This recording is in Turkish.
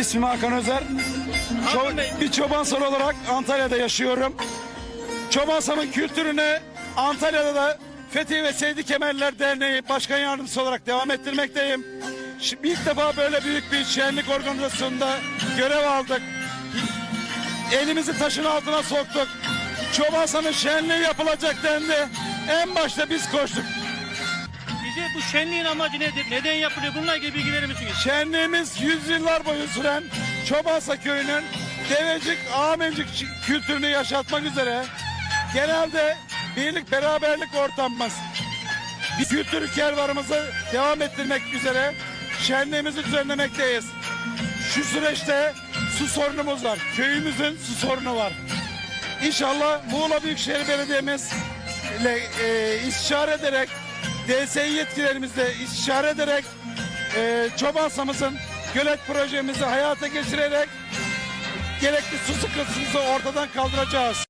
İsmim Hakan Özer. Bey. bir çobansar olarak Antalya'da yaşıyorum. Çobansanın kültürünü Antalya'da da Fethi ve Seydi Kemerler Derneği Başkan Yardımcısı olarak devam ettirmekteyim. Şimdi ilk defa böyle büyük bir şenlik organizasyonunda görev aldık. Elimizi taşın altına soktuk. Çobansanın şenliği yapılacak dendi. En başta biz koştuk. Bize bu şenliğin amacı nedir? Neden yapılıyor? Bununla ilgili bilgileri misiniz? Şenliğimiz yüzyıllar boyu süren Çobansa köyünün devecik, amencik kültürünü yaşatmak üzere genelde birlik beraberlik ortamımız bir kültür kervanımızı devam ettirmek üzere şenliğimizi düzenlemekteyiz. Şu süreçte su sorunumuz var. Köyümüzün su sorunu var. İnşallah Muğla Büyükşehir Belediye'miz ile e, istişare ederek DSİ yetkilerimizle istişare ederek e, Çobansamızın gölet projemizi hayata geçirerek gerekli su sıkıntısını ortadan kaldıracağız.